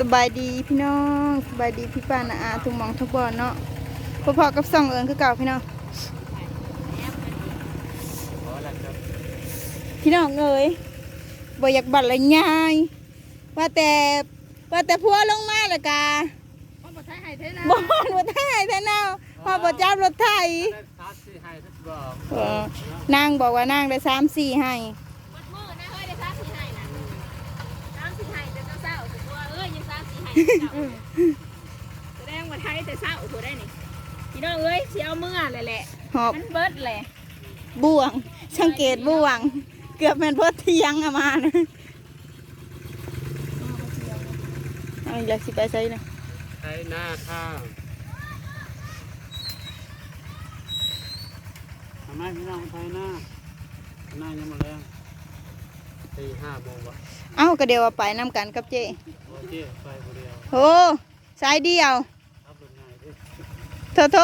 สบายดีพี่น้องสบายดีพี่ป้านาอาทุกหมองทุกบอนเนาะพอๆกับสองเอิงคือเก่าพี่น้องพี่น้องเอ้ยบ่อยากบัดละยายว่าแต่ว่าแต่พัวลงมาและกาบ่บ่ท้ายแท้แนวพอบ่จับรถไถเออนางบอกว่านางได้สามสี่ให้ แต่เศร้าแสดงว่าไทยแต่เศร้าถูกได้นี่พี่น้องเอ้ยเสียเอามือเลยแหละหอบมันเบิดแหละบ่วง สังเกตบ่วง เกือบแม่นเพิ่นเที่ยงอะมานะเอาอีกแล้วสิไปใส่นะไทยหน้าข้าวทำไมพี่น้องไทยหน้าหน้ายังมาแล้ว ตีห้าโมงวะเอ้าก็เดี๋ยวว่าไปนํกันกับเจโอเคไปคนเดียวโอ้สายเดียวขับรถง่ายดิโถโถ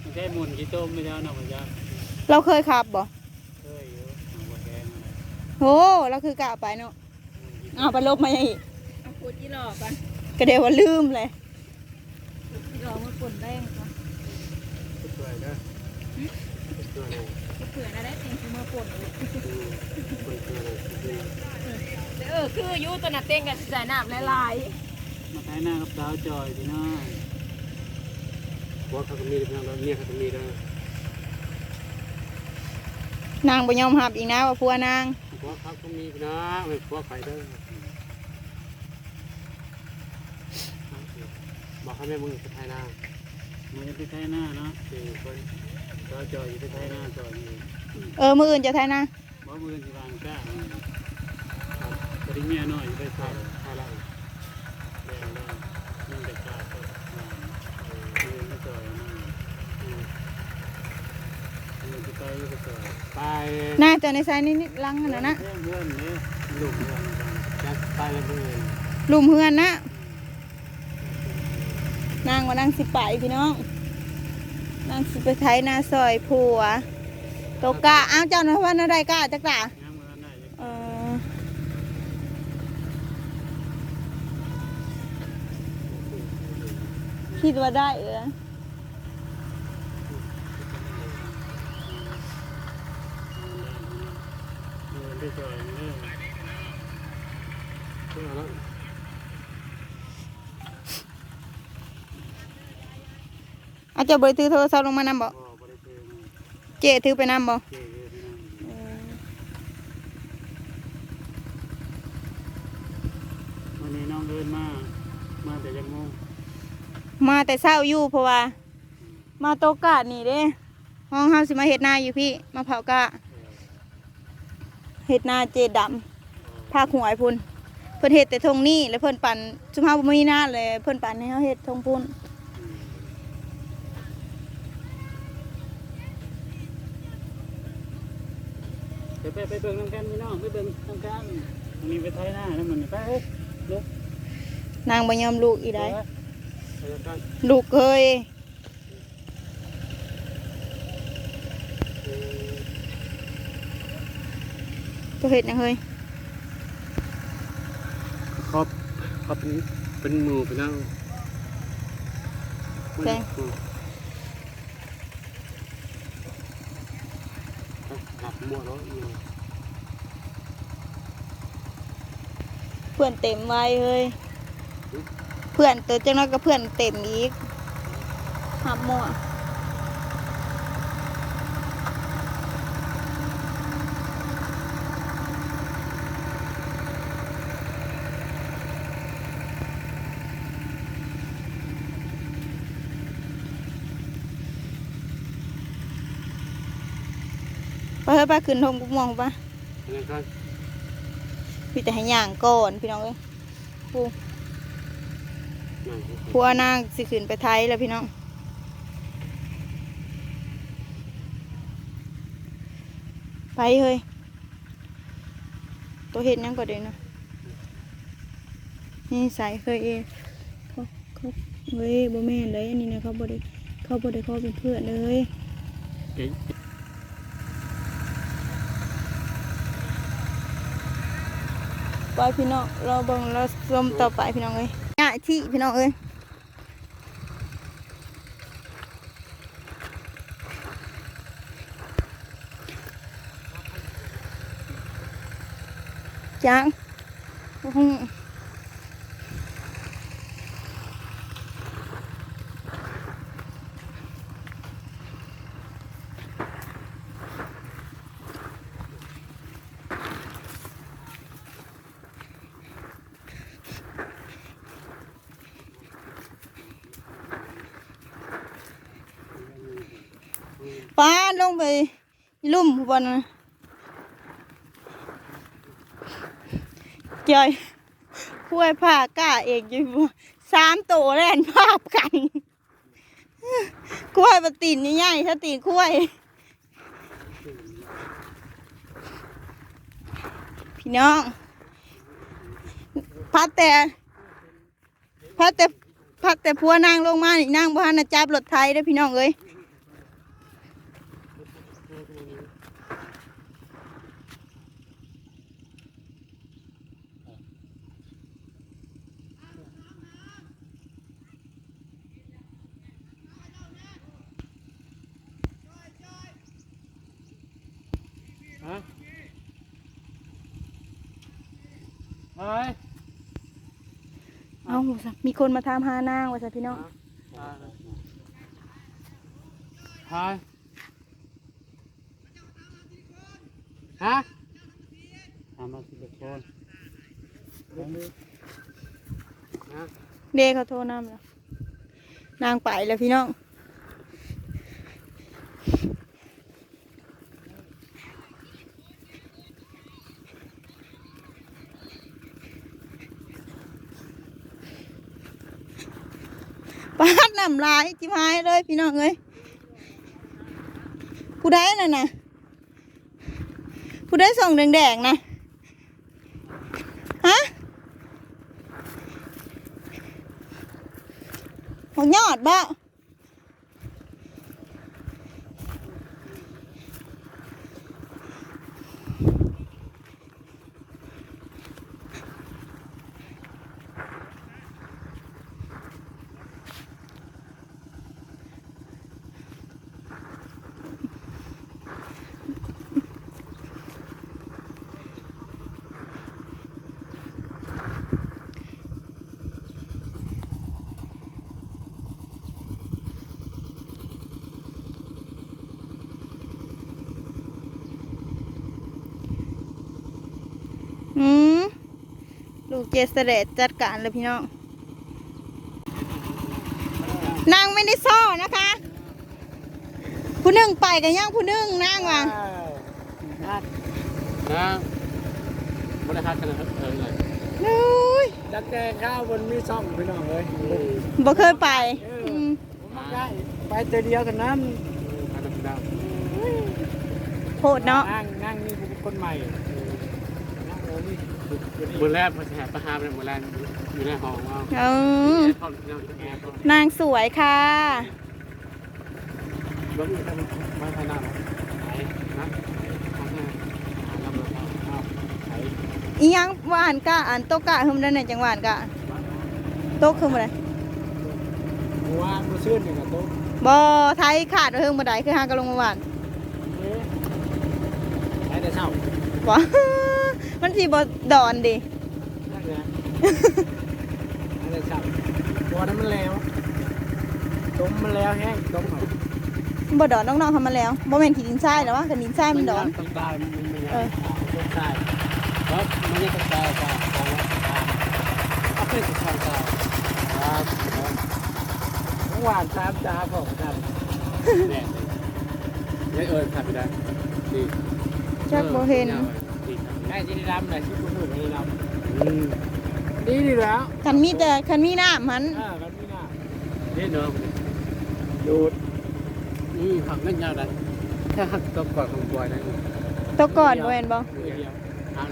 ไม่ใช่หมุนกี่ต้มไม่ได้นะพ่อจ้าเราเคยขับบ่เคยอยู่หนังวัวแดงอะไรโอ้เราคือกะไปเนาะเอาไปลบมาอีกเอาพูดยี่หลอกก่อนก็เดี๋ยวว่าลืมเลย ยี่หลอกมาป่นแรงก่อนสวยนะสวยนะเผื่อนะได้เต็งคือมาป่นอืมคนสวยนะ เออคืออยู่ตัวน่ะเต็งกันใส่น้ำหลายมาไทยหน้ากับสาวจอยพี่น้องว่าเขาก็มีพี่น้องแล้วเนี่ยเขาก็มีแล้วนางบ่ยอมหับอีกนะว่าพัวนางพวกเขาก็มีพี่น้องไม่พวกใครเด้อบอกให้แม่มึงไปไทยหน้ามึงจะไปไทยหน้าเนาะสี่คนสาวจอยอยู่ไปไทยหน้าจอยอยู่ เออมืออื่นจะไทยนะบ่มือที่วางก้าปริเมียน้อยไปทายทายละแดงได้ยิ่งแต่กาก็วางเออไม่จ่อยนั่นอืมเออจะไปก็จ่อยไปน่าจะในสายนิดๆลังนั่นน่ะนะเพื่อนเพื่อนเนี่ยหลุมเพื่อนกันจะไปเลยเพื่อนลุมเฮือนนะนางว่านางสิไปพี่น้องนางสิไปไทยนาซอยผัว ตกกะอ้าวเจ้าหน้าว่านาได้กะจักตางามเงินได้ยังเออคิดว่าได้เออเออได้จ่อยเนี่ยเพื่อนแล้วอาจจะบริถือโทรศัพท์ลงมานำบ่พ่อบริเวณ เจถือไปนำบ่เจ๊เลยพี่น้องวันนี้น้องเดินมา มาแต่ยังโมงมาแต่เช้าอยู่เพราะว่า มาโตกะนี่เด้ห้องเฮาสิมาเฮ็ดนาอยู่พี่ มาเผากะเฮ็ดนาเจดำภาคหวยพุ่นเพิ่นเฮ็ดแต่ทงนี้แล้วเพิ่นปั่นสุภาพบ่มีหน้าเลยเพิ่นปั่นให้เฮาเฮ็ดทงพุ่น ไปไปไปเบิ่งน้ำกันพี่น้องไปเบิ่งน้ำกันวันนี้ไปไทยหน้าแล้วมันไปเอ้ยลุกนางบ่ยอมลูกอีได้ไปกันลูกเคยตัวเฮ็ดหยังเฮ้ยครอบครอบเป็นเป็นหมู่พี่น้องหับห มดแล้วอยู่เพื่อนเต็มไว้เฮ้ยเพื่อนตัวจังน้อยก็เพื่อนเต็มอีกหับหมั่ว ไปเฮ้ยไปขึ้นทงกุมองปะอันนั้นก็พี่แต่ให้ย่างก่อนพี่น้องเอ้ยผู้นั่นผัวนางสิขึ้นไปไทยแล้วพี่น้องไปเฮ้ยตัวเห็ดหยังก็เด้นะนี่ใส่เคยเองเขาเขาเฮ้ยบ่แม่นเลยอันนี้นะเขาบ่ได้เขาบ่ได้เขาเป็นเพื่อนเลย เก่ง ไปพี่น้องเราเบิ่งเราชมต่อไปพี่น้องเอ้ยง่ายที่พี่น้องเอ้ยจังอื้อหือป้าล งไปลุ่มบนเจอยคุ้ยผ้ากล้าเอกอยู่บ่สามตัวแล่นภาพกันคุ้ยปตีนใหญ่ถ้าตีนคุ้ยพี่น้องพัดแต่พัดแต่พัดแต่พัวนางลงมานี่นางบ้านนะจับรถไทยได้พี่น้องเอ้ย ฮะไปเอาซะมีคนมาถามหานางว่าซะพี่น้องไปฮะทำมาสิบเอ็ดคนฮะเดเขาโทรนำแล้วนางไปแล้วพี่น้อง น้ำลายจิมายเลยพี่น้องเอ้ยผู้ใดน่ะนะผู้ใดส่องแดงๆนะฮะหัวยอดบ่อืมลูก เจสเดตจัดการเลยพี่น้อง นางไม่ได้ซ่อนะคะ ผู้หนึ่งไปกันย่างผู้หนึ่งนางว่ะนะบริหารกันเลยเออเลยนุ้ยดักแกงข้าวบนมีซ่องพี่น้องเลยบ่เคยไปอืมผมได้ไปเจอเดียวกันนั้นอันดับดาวโหดเนาะนั่งนั่งนี่คนใหม่นั่งโอ้นี่ มือแรกพอแหประหารเลยมือแรกอยู่ในห้องว่าเออห้องยังแอบก็นางสวยค่ะ รถอยู่ทางมาทางหน้าไหนนะทางหน้าหาลำบากอ้าวไหนอีหยังหวานกะอันโตกะคือมันได้ไหนจังหวานกะโตกคือมันไดหัวมือชื่นหนึ่งกับโต๊ะบ่ไทยขาดเฮิงบ่ได้คือหากะลงมาหวานเอ๊ะไปแต่เช้าบ่ มันสิบ่ดอนดินั่งเลยไปแต่เช้าหัวนั้นมันแล้วต้มมันแล้วแห้งต้มหน่อยบ่ดอนน้องๆทำมาแล้วบ่แม่นขี้ดินทรายแล้ววะกันดินทรายมันดอนต้องตายมันไม่เอยังอต้มใส่รถมันยังต้องตายตายตายเอาไปสุดทางตายครับเมื่อวานตามจ้าของกันแน่เลยเออขับไปได้ดีจักบ่เห็น ได้ที่ได้ดำไหนที่คุณพูดไม่ได้ดำดีดีแล้วคันมีแต่คันมีน้ำมันอ่ากันไม่น่านี่เนาะดูดอืมหักเงินยาวได้แค่หักตัวก่อนของบอยนะตัวก่อนบ่แม่นบ่มือเดียวหัก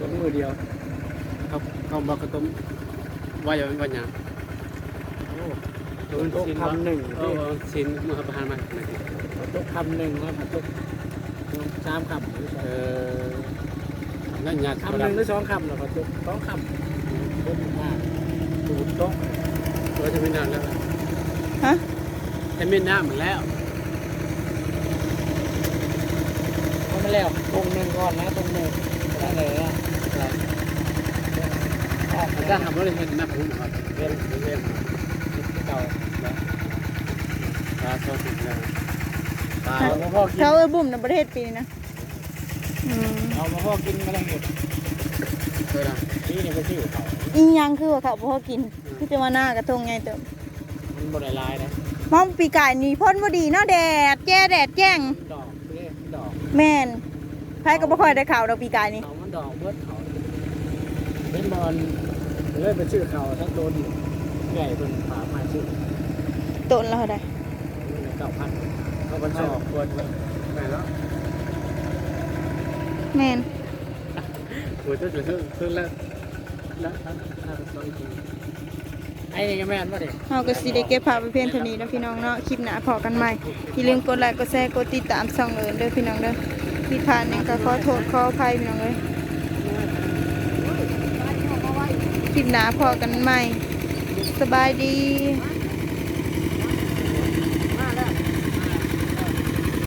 ต้มมือเดียวเขาเขาบอกกระตุ้มว่าอย่างว่าอย่างโอ้โต๊ะคำหนึ่งเออชิ้นมือประหารมาโต๊ะคำหนึ่งครับโต๊ะสามคำเออ นั่นยาคำหนึ่งหรือสองคำเราก็จุกสองคำจุกมากตูดโต๊ะตัวจะไม่นานแล้วฮะจะไม่น้ามันแล้วเอามาแล้วตรงหนึ่งก่อนนะตรงหนึ่งอะไรนะมันจะทำอะไรเห็นหน้าผมนะครับเล่นเล่นเก่าตาโซติดแล้วตายเอามาพ่อกินเขาเอ้ยบุ่มในประเทศปีนี้นะอืมเอามาพ่อกินมาแล้วเห็ดเคยนะนี่เนี่ยไปซื้อเขาอีหยังคือว่าเขาบ่พอกินคือจะมาหน้ากระทงไงเติมมันบดลายนะมองปีกายนี่พ่นบ่ดีเนาะแดดแจ้แดดแจ้งดอกเรียดอกแม่นไผก็บ่ค่อยได้ข่าวดอกปีกายนี่เขามันดอกเบิดเขาเป็นบอลเลยไปซื้อเขาทั้งตัวดิใหญ่เป็นฝามาซื้อต้นแล้วเท่าใดเก้าพันเขาบรรจอกควรไปแล้ว แม่นหัวจะจะขึ้นแล้วแล้วถ้าต้องกินไอ้นี่ก็แม่นว่าเด็กเฮาก็สิได้เก็บภาพไว้เพียงเท่านี้นะพี่น้องเนาะคลิปหน้าพอกันใหม่อย่าลืมกดไลค์กดแชร์กดติดตามช่องเอิ้นเด้อพี่น้องเด้อผิดพลาดหยังก็ขอโทษขออภัยพี่น้องเอ้ยคลิปหน้าพอกันใหม่สบายดี